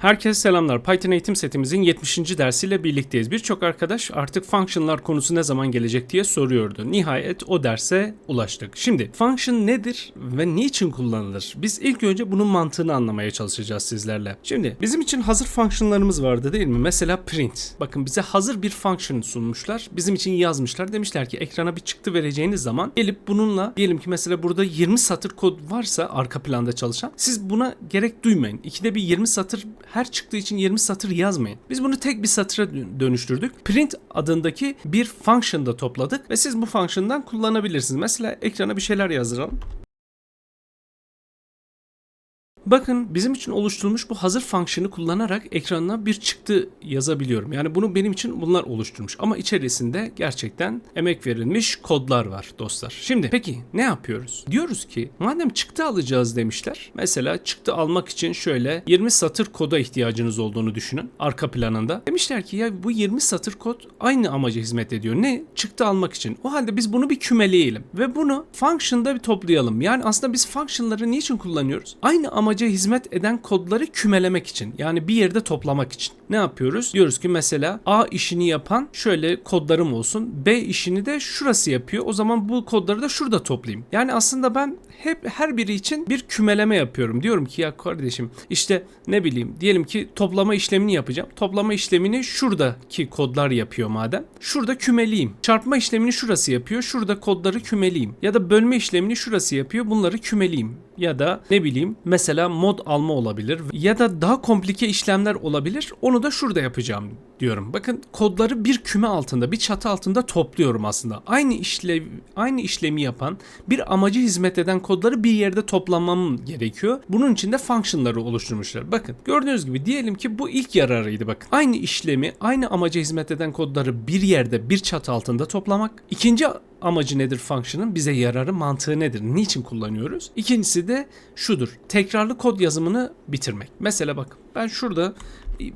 Herkese selamlar. Python eğitim setimizin 70. dersiyle birlikteyiz. Birçok arkadaş artık functionlar konusu ne zaman gelecek diye soruyordu. Nihayet o derse ulaştık. Şimdi function nedir ve niçin kullanılır? Biz ilk önce bunun mantığını anlamaya çalışacağız sizlerle. Şimdi bizim için hazır functionlarımız vardı değil mi? Mesela print. Bakın bize hazır bir function sunmuşlar. Bizim için yazmışlar. Demişler ki ekrana bir çıktı vereceğiniz zaman gelip bununla diyelim ki mesela burada 20 satır kod varsa arka planda çalışan siz buna gerek duymayın. İkide bir 20 satır her çıktığı için 20 satır yazmayın. Biz bunu tek bir satıra dö- dönüştürdük. Print adındaki bir function'da topladık ve siz bu function'dan kullanabilirsiniz. Mesela ekrana bir şeyler yazdıralım. Bakın bizim için oluşturulmuş bu hazır function'ı kullanarak ekranına bir çıktı yazabiliyorum. Yani bunu benim için bunlar oluşturmuş. Ama içerisinde gerçekten emek verilmiş kodlar var dostlar. Şimdi peki ne yapıyoruz? Diyoruz ki madem çıktı alacağız demişler. Mesela çıktı almak için şöyle 20 satır koda ihtiyacınız olduğunu düşünün arka planında. Demişler ki ya bu 20 satır kod aynı amaca hizmet ediyor. Ne? Çıktı almak için. O halde biz bunu bir kümeleyelim ve bunu function'da bir toplayalım. Yani aslında biz function'ları niçin kullanıyoruz? Aynı amaca hizmet eden kodları kümelemek için. Yani bir yerde toplamak için. Ne yapıyoruz? Diyoruz ki mesela A işini yapan şöyle kodlarım olsun. B işini de şurası yapıyor. O zaman bu kodları da şurada toplayayım. Yani aslında ben hep her biri için bir kümeleme yapıyorum. Diyorum ki ya kardeşim işte ne bileyim diyelim ki toplama işlemini yapacağım. Toplama işlemini şuradaki kodlar yapıyor madem. Şurada kümeleyeyim. Çarpma işlemini şurası yapıyor. Şurada kodları kümeleyeyim. Ya da bölme işlemini şurası yapıyor. Bunları kümeleyeyim. Ya da ne bileyim mesela mod alma olabilir. Ya da daha komplike işlemler olabilir. Onu da şurada yapacağım diyorum. Bakın kodları bir küme altında, bir çatı altında topluyorum aslında. Aynı işlev aynı işlemi yapan, bir amacı hizmet eden kodları bir yerde toplamam gerekiyor. Bunun için de function'ları oluşturmuşlar. Bakın gördüğünüz gibi diyelim ki bu ilk yararıydı bakın. Aynı işlemi, aynı amaca hizmet eden kodları bir yerde, bir çatı altında toplamak. İkinci amacı nedir function'ın? Bize yararı, mantığı nedir? Niçin kullanıyoruz? İkincisi de şudur. Tekrarlı kod yazımını bitirmek. Mesela bak ben şurada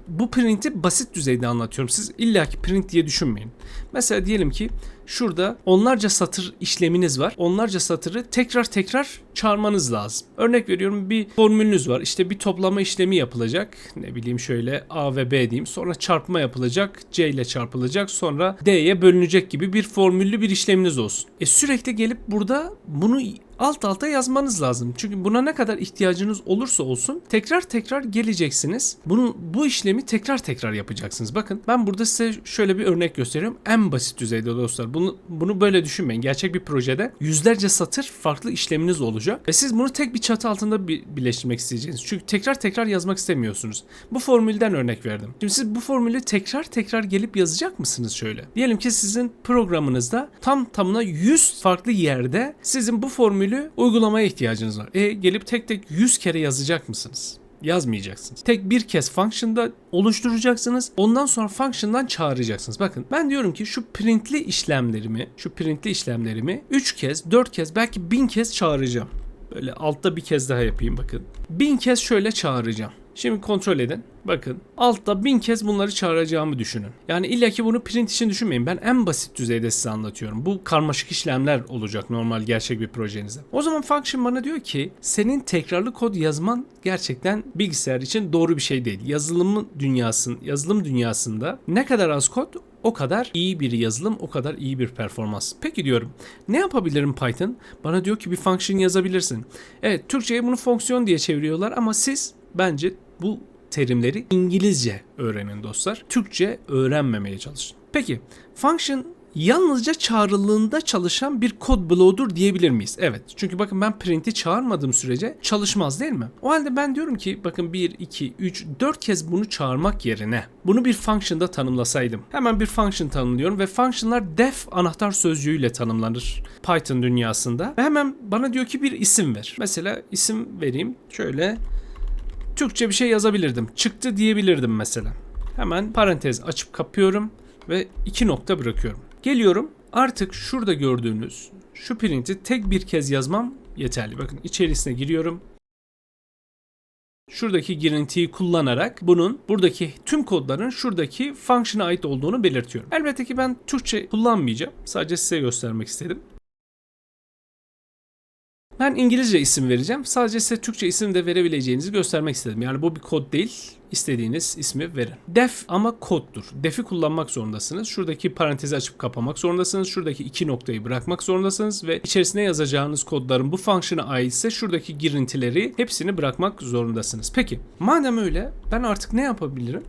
bu print'i basit düzeyde anlatıyorum. Siz illaki print diye düşünmeyin. Mesela diyelim ki şurada onlarca satır işleminiz var. Onlarca satırı tekrar tekrar çağırmanız lazım. Örnek veriyorum bir formülünüz var. İşte bir toplama işlemi yapılacak. Ne bileyim şöyle A ve B diyeyim. Sonra çarpma yapılacak. C ile çarpılacak. Sonra D'ye bölünecek gibi bir formüllü bir işleminiz olsun. E sürekli gelip burada bunu alt alta yazmanız lazım. Çünkü buna ne kadar ihtiyacınız olursa olsun tekrar tekrar geleceksiniz. Bunu bu işlemi tekrar tekrar yapacaksınız. Bakın ben burada size şöyle bir örnek gösteriyorum. En basit düzeyde dostlar. Bunu bunu böyle düşünmeyin. Gerçek bir projede yüzlerce satır farklı işleminiz olacak ve siz bunu tek bir çatı altında bir birleştirmek isteyeceksiniz. Çünkü tekrar tekrar yazmak istemiyorsunuz. Bu formülden örnek verdim. Şimdi siz bu formülü tekrar tekrar gelip yazacak mısınız şöyle? Diyelim ki sizin programınızda tam tamına 100 farklı yerde sizin bu formülü uygulamaya ihtiyacınız var. E gelip tek tek 100 kere yazacak mısınız? Yazmayacaksınız. Tek bir kez function'da oluşturacaksınız. Ondan sonra function'dan çağıracaksınız. Bakın ben diyorum ki şu printli işlemlerimi, şu printli işlemlerimi 3 kez, 4 kez, belki 1000 kez çağıracağım. Böyle altta bir kez daha yapayım bakın. 1000 kez şöyle çağıracağım. Şimdi kontrol edin. Bakın altta bin kez bunları çağıracağımı düşünün. Yani illa ki bunu print için düşünmeyin. Ben en basit düzeyde size anlatıyorum. Bu karmaşık işlemler olacak normal gerçek bir projenizde. O zaman function bana diyor ki senin tekrarlı kod yazman gerçekten bilgisayar için doğru bir şey değil. Yazılım dünyasın, yazılım dünyasında ne kadar az kod o kadar iyi bir yazılım, o kadar iyi bir performans. Peki diyorum, ne yapabilirim Python? Bana diyor ki bir function yazabilirsin. Evet, Türkçe'ye bunu fonksiyon diye çeviriyorlar ama siz bence bu terimleri İngilizce öğrenin dostlar. Türkçe öğrenmemeye çalışın. Peki, function yalnızca çağrılığında çalışan bir kod bloğudur diyebilir miyiz? Evet. Çünkü bakın ben print'i çağırmadığım sürece çalışmaz değil mi? O halde ben diyorum ki bakın 1, 2, 3, 4 kez bunu çağırmak yerine bunu bir function'da tanımlasaydım. Hemen bir function tanımlıyorum ve function'lar def anahtar sözcüğüyle tanımlanır Python dünyasında. Ve hemen bana diyor ki bir isim ver. Mesela isim vereyim. Şöyle Türkçe bir şey yazabilirdim. Çıktı diyebilirdim mesela. Hemen parantez açıp kapıyorum ve iki nokta bırakıyorum. Geliyorum artık şurada gördüğünüz şu print'i tek bir kez yazmam yeterli. Bakın içerisine giriyorum. Şuradaki girintiyi kullanarak bunun buradaki tüm kodların şuradaki function'a ait olduğunu belirtiyorum. Elbette ki ben Türkçe kullanmayacağım. Sadece size göstermek istedim. Ben İngilizce isim vereceğim. Sadece size Türkçe isim de verebileceğinizi göstermek istedim. Yani bu bir kod değil. İstediğiniz ismi verin. Def ama koddur. Def'i kullanmak zorundasınız. Şuradaki parantezi açıp kapamak zorundasınız. Şuradaki iki noktayı bırakmak zorundasınız ve içerisine yazacağınız kodların bu fonksiyona aitse şuradaki girintileri hepsini bırakmak zorundasınız. Peki madem öyle ben artık ne yapabilirim?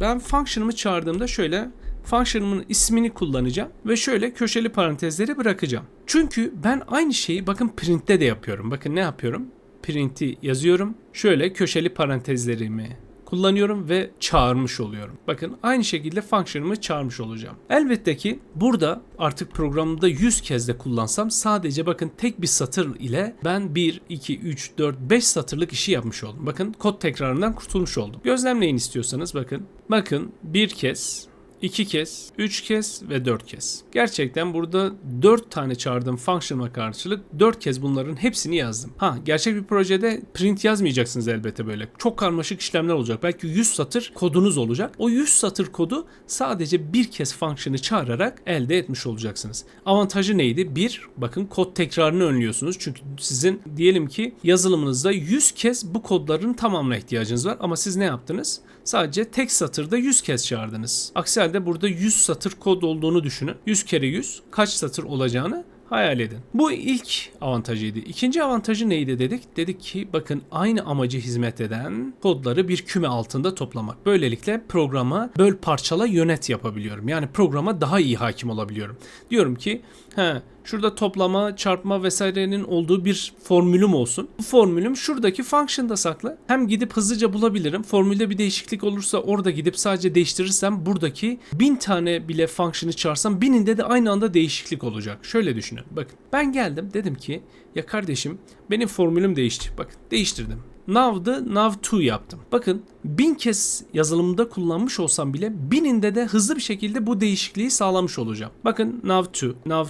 Ben function'ımı çağırdığımda şöyle function'ımın ismini kullanacağım ve şöyle köşeli parantezleri bırakacağım. Çünkü ben aynı şeyi bakın print'te de yapıyorum. Bakın ne yapıyorum? Print'i yazıyorum. Şöyle köşeli parantezlerimi kullanıyorum ve çağırmış oluyorum. Bakın aynı şekilde function'ımı çağırmış olacağım. Elbette ki burada artık programda 100 kez de kullansam sadece bakın tek bir satır ile ben 1, 2, 3, 4, 5 satırlık işi yapmış oldum. Bakın kod tekrarından kurtulmuş oldum. Gözlemleyin istiyorsanız bakın. Bakın bir kez 2 kez, 3 kez ve 4 kez. Gerçekten burada 4 tane çağırdığım function'a karşılık 4 kez bunların hepsini yazdım. Ha gerçek bir projede print yazmayacaksınız elbette böyle. Çok karmaşık işlemler olacak. Belki 100 satır kodunuz olacak. O 100 satır kodu sadece bir kez function'ı çağırarak elde etmiş olacaksınız. Avantajı neydi? Bir, bakın kod tekrarını önlüyorsunuz. Çünkü sizin diyelim ki yazılımınızda 100 kez bu kodların tamamına ihtiyacınız var. Ama siz ne yaptınız? Sadece tek satırda 100 kez çağırdınız. Aksi halde burada 100 satır kod olduğunu düşünün. 100 kere 100 kaç satır olacağını hayal edin. Bu ilk avantajıydı. İkinci avantajı neydi dedik? Dedik ki bakın aynı amacı hizmet eden kodları bir küme altında toplamak. Böylelikle programa böl parçala yönet yapabiliyorum. Yani programa daha iyi hakim olabiliyorum. Diyorum ki he, şurada toplama, çarpma vesairenin olduğu bir formülüm olsun. Bu formülüm şuradaki function'da saklı. Hem gidip hızlıca bulabilirim. Formülde bir değişiklik olursa orada gidip sadece değiştirirsem buradaki bin tane bile function'ı çağırsam bininde de aynı anda değişiklik olacak. Şöyle düşünün. Bakın ben geldim dedim ki ya kardeşim benim formülüm değişti. Bakın değiştirdim. Now to yaptım. Bakın bin kez yazılımda kullanmış olsam bile bininde de hızlı bir şekilde bu değişikliği sağlamış olacağım. Bakın Now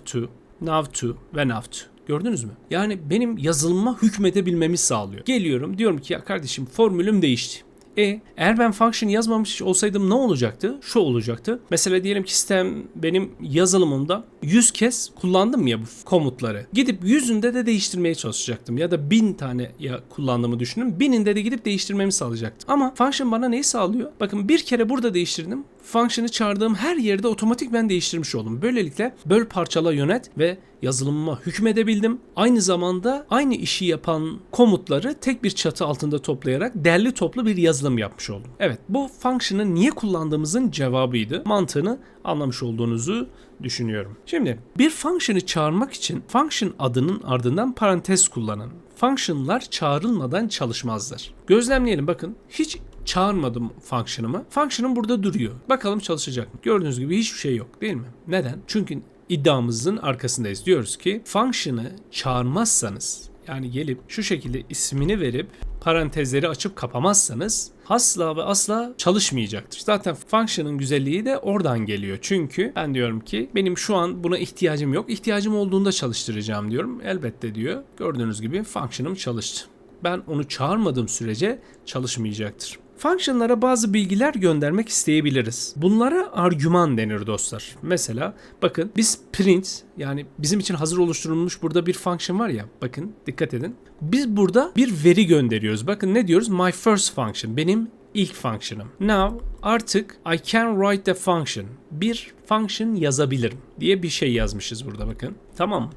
to, Now to, Now to ve Now to. Gördünüz mü? Yani benim yazılıma hükmedebilmemi sağlıyor. Geliyorum diyorum ki ya kardeşim formülüm değişti. E eğer ben function yazmamış olsaydım ne olacaktı? Şu olacaktı. Mesela diyelim ki sistem benim yazılımımda 100 kez kullandım ya bu komutları. Gidip yüzünde de değiştirmeye çalışacaktım. Ya da 1000 tane ya kullandığımı düşünün. Bininde de gidip değiştirmemi sağlayacaktım. Ama function bana neyi sağlıyor? Bakın bir kere burada değiştirdim. Function'ı çağırdığım her yerde otomatik ben değiştirmiş oldum. Böylelikle böl parçala yönet ve yazılımıma hükmedebildim. Aynı zamanda aynı işi yapan komutları tek bir çatı altında toplayarak derli toplu bir yazılım yapmış oldum. Evet bu function'ı niye kullandığımızın cevabıydı. Mantığını anlamış olduğunuzu düşünüyorum. Şimdi bir function'ı çağırmak için function adının ardından parantez kullanın. Function'lar çağrılmadan çalışmazlar. Gözlemleyelim bakın hiç çağırmadım function'ımı. Function'ım burada duruyor. Bakalım çalışacak mı? Gördüğünüz gibi hiçbir şey yok değil mi? Neden? Çünkü iddiamızın arkasındayız. Diyoruz ki function'ı çağırmazsanız yani gelip şu şekilde ismini verip parantezleri açıp kapamazsanız asla ve asla çalışmayacaktır. Zaten function'ın güzelliği de oradan geliyor. Çünkü ben diyorum ki benim şu an buna ihtiyacım yok. İhtiyacım olduğunda çalıştıracağım diyorum. Elbette diyor. Gördüğünüz gibi function'ım çalıştı. Ben onu çağırmadığım sürece çalışmayacaktır. Function'lara bazı bilgiler göndermek isteyebiliriz. Bunlara argüman denir dostlar. Mesela bakın biz print yani bizim için hazır oluşturulmuş burada bir function var ya bakın dikkat edin. Biz burada bir veri gönderiyoruz. Bakın ne diyoruz? My first function benim ilk function'ım. Now artık I can write the function. Bir function yazabilirim diye bir şey yazmışız burada bakın. Tamam?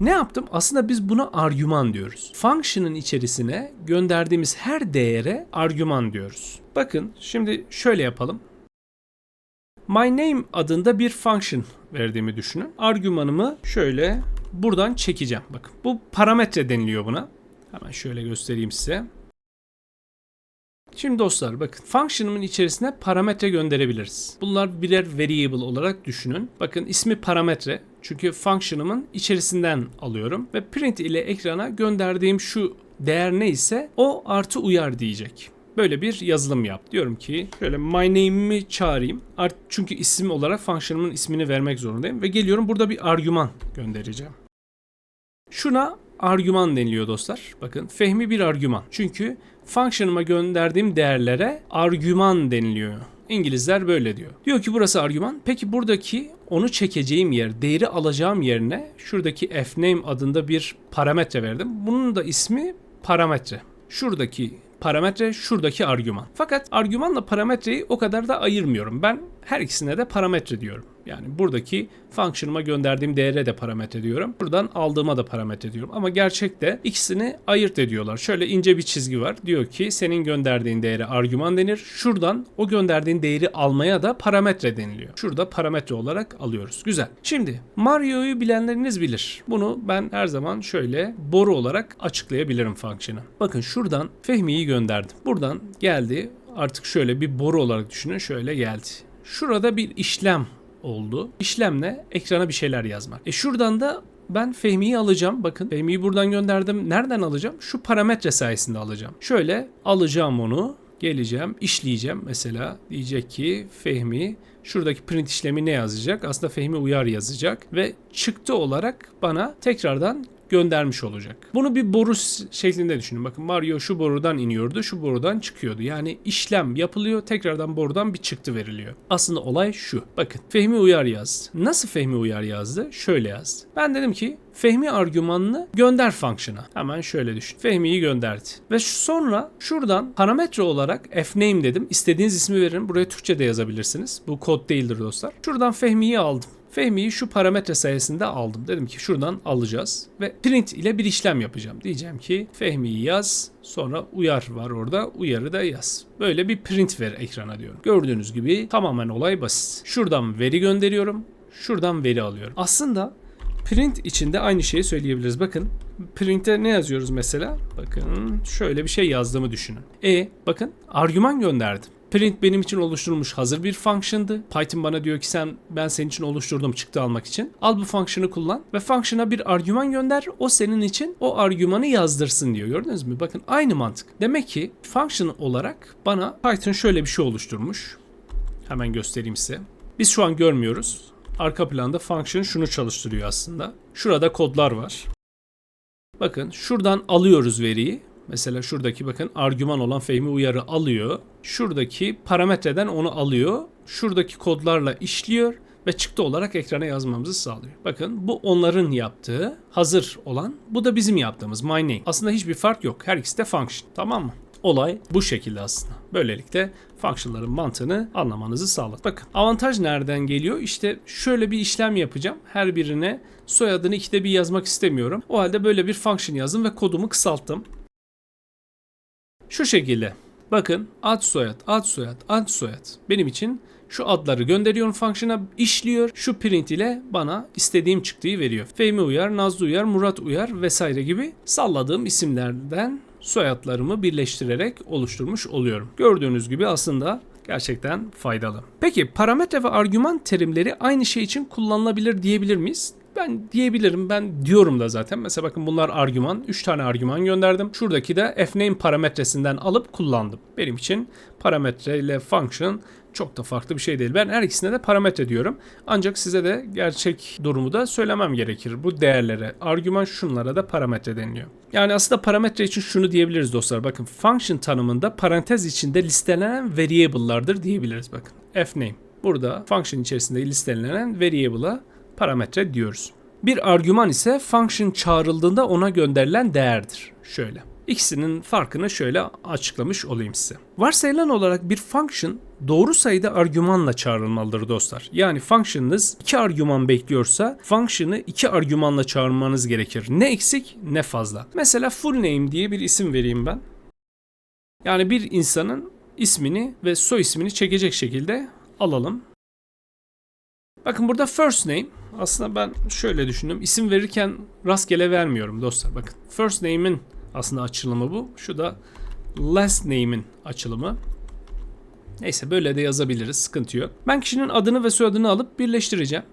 Ne yaptım? Aslında biz buna argüman diyoruz. Function'ın içerisine gönderdiğimiz her değere argüman diyoruz. Bakın şimdi şöyle yapalım. My name adında bir function verdiğimi düşünün. Argümanımı şöyle buradan çekeceğim. Bakın bu parametre deniliyor buna. Hemen şöyle göstereyim size. Şimdi dostlar bakın function'ımın içerisine parametre gönderebiliriz. Bunlar birer variable olarak düşünün. Bakın ismi parametre. Çünkü function'ımın içerisinden alıyorum ve print ile ekrana gönderdiğim şu değer neyse o artı uyar diyecek. Böyle bir yazılım yap. Diyorum ki şöyle my name'imi çağırayım. Art çünkü isim olarak function'ımın ismini vermek zorundayım ve geliyorum burada bir argüman göndereceğim. Şuna argüman deniliyor dostlar. Bakın Fehmi bir argüman. Çünkü function'ıma gönderdiğim değerlere argüman deniliyor. İngilizler böyle diyor. Diyor ki burası argüman. Peki buradaki onu çekeceğim yer, değeri alacağım yerine şuradaki fname adında bir parametre verdim. Bunun da ismi parametre. Şuradaki parametre şuradaki argüman. Fakat argümanla parametreyi o kadar da ayırmıyorum. Ben her ikisine de parametre diyorum. Yani buradaki function'ıma gönderdiğim değere de parametre diyorum. Buradan aldığıma da parametre diyorum. Ama gerçekte ikisini ayırt ediyorlar. Şöyle ince bir çizgi var. Diyor ki senin gönderdiğin değere argüman denir. Şuradan o gönderdiğin değeri almaya da parametre deniliyor. Şurada parametre olarak alıyoruz. Güzel. Şimdi Mario'yu bilenleriniz bilir. Bunu ben her zaman şöyle boru olarak açıklayabilirim function'ı. Bakın şuradan Fehmi'yi gönderdim. Buradan geldi. Artık şöyle bir boru olarak düşünün. Şöyle geldi. Şurada bir işlem oldu. İşlemle ekrana bir şeyler yazmak. E şuradan da ben Fehmi'yi alacağım. Bakın Fehmi'yi buradan gönderdim. Nereden alacağım? Şu parametre sayesinde alacağım. Şöyle alacağım onu. Geleceğim, işleyeceğim. Mesela diyecek ki Fehmi şuradaki print işlemi ne yazacak? Aslında Fehmi uyar yazacak ve çıktı olarak bana tekrardan göndermiş olacak. Bunu bir boru şeklinde düşünün. Bakın Mario şu borudan iniyordu, şu borudan çıkıyordu. Yani işlem yapılıyor, tekrardan borudan bir çıktı veriliyor. Aslında olay şu. Bakın Fehmi Uyar yazdı. Nasıl Fehmi Uyar yazdı? Şöyle yazdı. Ben dedim ki Fehmi argümanını gönder function'a. Hemen şöyle düşün. Fehmi'yi gönderdi. Ve sonra şuradan parametre olarak fname dedim. İstediğiniz ismi verin. Buraya Türkçe de yazabilirsiniz. Bu kod değildir dostlar. Şuradan Fehmi'yi aldım. Fehmi'yi şu parametre sayesinde aldım. Dedim ki şuradan alacağız ve print ile bir işlem yapacağım. Diyeceğim ki Fehmi'yi yaz sonra uyar var orada uyarı da yaz. Böyle bir print ver ekrana diyorum. Gördüğünüz gibi tamamen olay basit. Şuradan veri gönderiyorum. Şuradan veri alıyorum. Aslında print içinde aynı şeyi söyleyebiliriz. Bakın print'te ne yazıyoruz mesela? Bakın şöyle bir şey yazdığımı düşünün. E bakın argüman gönderdim. Print benim için oluşturulmuş hazır bir function'dı. Python bana diyor ki sen ben senin için oluşturdum çıktı almak için. Al bu function'ı kullan ve function'a bir argüman gönder. O senin için o argümanı yazdırsın diyor. Gördünüz mü? Bakın aynı mantık. Demek ki function olarak bana Python şöyle bir şey oluşturmuş. Hemen göstereyim size. Biz şu an görmüyoruz. Arka planda function şunu çalıştırıyor aslında. Şurada kodlar var. Bakın şuradan alıyoruz veriyi. Mesela şuradaki bakın argüman olan Fehmi uyarı alıyor. Şuradaki parametreden onu alıyor. Şuradaki kodlarla işliyor ve çıktı olarak ekrana yazmamızı sağlıyor. Bakın bu onların yaptığı hazır olan bu da bizim yaptığımız my name. Aslında hiçbir fark yok. Her ikisi de function. Tamam mı? Olay bu şekilde aslında. Böylelikle function'ların mantığını anlamanızı sağlar. Bakın avantaj nereden geliyor? İşte şöyle bir işlem yapacağım. Her birine soyadını ikide bir yazmak istemiyorum. O halde böyle bir function yazdım ve kodumu kısalttım. Şu şekilde. Bakın ad soyad, ad soyad, ad soyad. Benim için şu adları gönderiyorum function'a işliyor. Şu print ile bana istediğim çıktıyı veriyor. Fehmi Uyar, Nazlı Uyar, Murat Uyar vesaire gibi salladığım isimlerden soyadlarımı birleştirerek oluşturmuş oluyorum. Gördüğünüz gibi aslında gerçekten faydalı. Peki parametre ve argüman terimleri aynı şey için kullanılabilir diyebilir miyiz? Ben diyebilirim. Ben diyorum da zaten. Mesela bakın bunlar argüman. 3 tane argüman gönderdim. Şuradaki de fname parametresinden alıp kullandım. Benim için parametre ile function çok da farklı bir şey değil. Ben her ikisine de parametre diyorum. Ancak size de gerçek durumu da söylemem gerekir. Bu değerlere, argüman şunlara da parametre deniliyor. Yani aslında parametre için şunu diyebiliriz dostlar. Bakın function tanımında parantez içinde listelenen variable'lardır diyebiliriz. Bakın fname. Burada function içerisinde listelenen variable'a parametre diyoruz. Bir argüman ise function çağrıldığında ona gönderilen değerdir. Şöyle. İkisinin farkını şöyle açıklamış olayım size. Varsayılan olarak bir function doğru sayıda argümanla çağrılmalıdır dostlar. Yani function'ınız iki argüman bekliyorsa function'ı iki argümanla çağırmanız gerekir. Ne eksik ne fazla. Mesela full name diye bir isim vereyim ben. Yani bir insanın ismini ve soy ismini çekecek şekilde alalım. Bakın burada first name aslında ben şöyle düşündüm. İsim verirken rastgele vermiyorum dostlar. Bakın first name'in aslında açılımı bu. Şu da last name'in açılımı. Neyse böyle de yazabiliriz. Sıkıntı yok. Ben kişinin adını ve soyadını alıp birleştireceğim.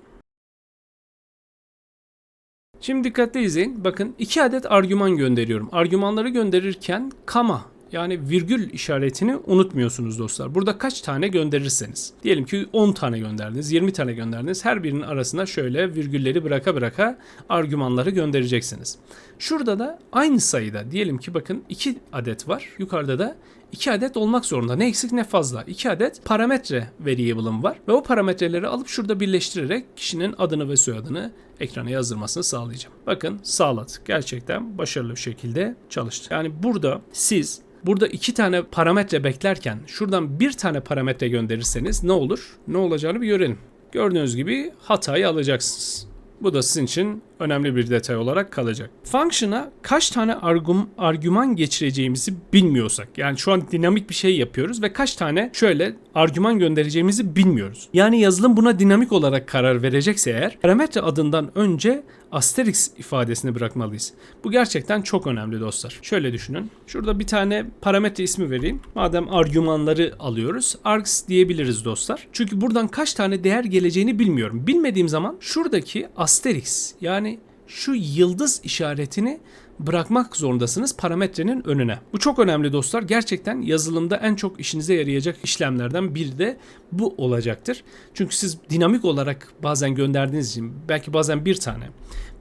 Şimdi dikkatli izleyin. Bakın iki adet argüman gönderiyorum. Argümanları gönderirken kama yani virgül işaretini unutmuyorsunuz dostlar. Burada kaç tane gönderirseniz. Diyelim ki 10 tane gönderdiniz, 20 tane gönderdiniz. Her birinin arasına şöyle virgülleri bıraka bıraka argümanları göndereceksiniz. Şurada da aynı sayıda diyelim ki bakın 2 adet var. Yukarıda da 2 adet olmak zorunda. Ne eksik ne fazla. 2 adet parametre variable'ım var. Ve o parametreleri alıp şurada birleştirerek kişinin adını ve soyadını ekrana yazdırmasını sağlayacağım. Bakın sağladık. Gerçekten başarılı bir şekilde çalıştı. Yani burada siz Burada iki tane parametre beklerken şuradan bir tane parametre gönderirseniz ne olur? Ne olacağını bir görelim. Gördüğünüz gibi hatayı alacaksınız. Bu da sizin için önemli bir detay olarak kalacak. Function'a kaç tane argum, argüman geçireceğimizi bilmiyorsak yani şu an dinamik bir şey yapıyoruz ve kaç tane şöyle argüman göndereceğimizi bilmiyoruz. Yani yazılım buna dinamik olarak karar verecekse eğer parametre adından önce asterisk ifadesini bırakmalıyız. Bu gerçekten çok önemli dostlar. Şöyle düşünün. Şurada bir tane parametre ismi vereyim. Madem argümanları alıyoruz. args diyebiliriz dostlar. Çünkü buradan kaç tane değer geleceğini bilmiyorum. Bilmediğim zaman şuradaki asterisk yani şu yıldız işaretini bırakmak zorundasınız parametrenin önüne. Bu çok önemli dostlar. Gerçekten yazılımda en çok işinize yarayacak işlemlerden biri de bu olacaktır. Çünkü siz dinamik olarak bazen gönderdiğiniz için belki bazen bir tane,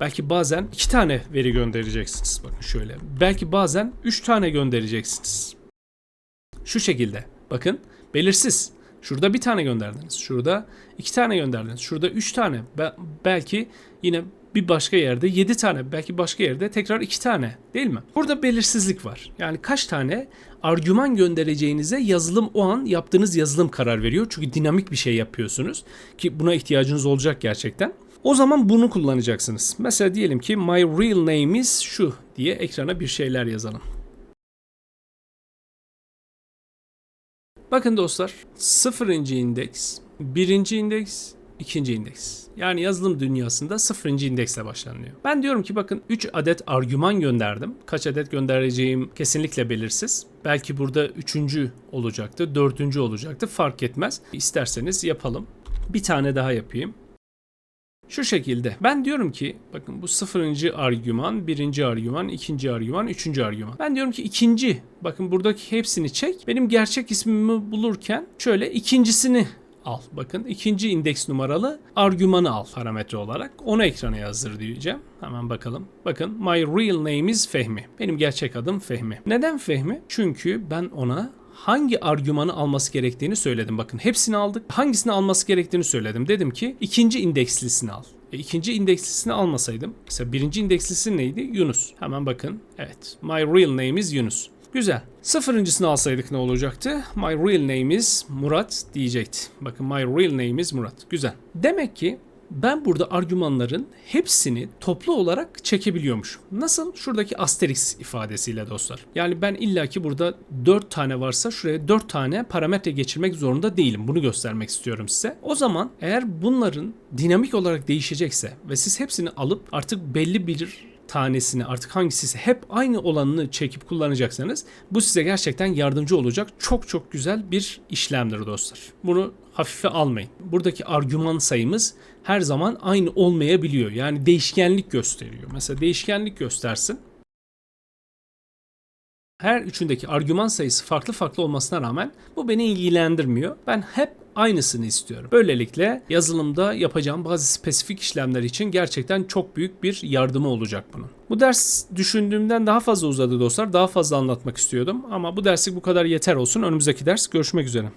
belki bazen iki tane veri göndereceksiniz. Bakın şöyle. Belki bazen üç tane göndereceksiniz. Şu şekilde. Bakın belirsiz. Şurada bir tane gönderdiniz. Şurada iki tane gönderdiniz. Şurada üç tane. Be- belki yine bir başka yerde 7 tane belki başka yerde tekrar 2 tane değil mi? Burada belirsizlik var. Yani kaç tane argüman göndereceğinize yazılım o an yaptığınız yazılım karar veriyor. Çünkü dinamik bir şey yapıyorsunuz ki buna ihtiyacınız olacak gerçekten. O zaman bunu kullanacaksınız. Mesela diyelim ki my real name is şu diye ekrana bir şeyler yazalım. Bakın dostlar sıfırıncı indeks, birinci indeks, ikinci indeks. Yani yazılım dünyasında sıfırıncı indeksle başlanıyor. Ben diyorum ki bakın 3 adet argüman gönderdim. Kaç adet göndereceğim kesinlikle belirsiz. Belki burada üçüncü olacaktı, dördüncü olacaktı fark etmez. İsterseniz yapalım. Bir tane daha yapayım. Şu şekilde. Ben diyorum ki bakın bu sıfırıncı argüman, birinci argüman, ikinci argüman, üçüncü argüman. Ben diyorum ki ikinci. Bakın buradaki hepsini çek. Benim gerçek ismimi bulurken şöyle ikincisini al. Bakın ikinci indeks numaralı argümanı al parametre olarak. Onu ekrana yazdır diyeceğim. Hemen bakalım. Bakın my real name is Fehmi. Benim gerçek adım Fehmi. Neden Fehmi? Çünkü ben ona hangi argümanı alması gerektiğini söyledim. Bakın hepsini aldık. Hangisini alması gerektiğini söyledim. Dedim ki ikinci indekslisini al. E, ikinci indekslisini almasaydım. Mesela birinci indekslisi neydi? Yunus. Hemen bakın. Evet. My real name is Yunus. Güzel. Sıfırıncısını alsaydık ne olacaktı? My real name is Murat diyecekti. Bakın my real name is Murat. Güzel. Demek ki ben burada argümanların hepsini toplu olarak çekebiliyormuşum. Nasıl? Şuradaki asterisk ifadesiyle dostlar. Yani ben illaki burada 4 tane varsa şuraya 4 tane parametre geçirmek zorunda değilim. Bunu göstermek istiyorum size. O zaman eğer bunların dinamik olarak değişecekse ve siz hepsini alıp artık belli bir tanesini artık hangisi hep aynı olanını çekip kullanacaksanız bu size gerçekten yardımcı olacak çok çok güzel bir işlemdir dostlar. Bunu hafife almayın. Buradaki argüman sayımız her zaman aynı olmayabiliyor. Yani değişkenlik gösteriyor. Mesela değişkenlik göstersin. Her üçündeki argüman sayısı farklı farklı olmasına rağmen bu beni ilgilendirmiyor. Ben hep aynısını istiyorum. Böylelikle yazılımda yapacağım bazı spesifik işlemler için gerçekten çok büyük bir yardımı olacak bunun. Bu ders düşündüğümden daha fazla uzadı dostlar. Daha fazla anlatmak istiyordum ama bu derslik bu kadar yeter olsun. Önümüzdeki ders görüşmek üzere.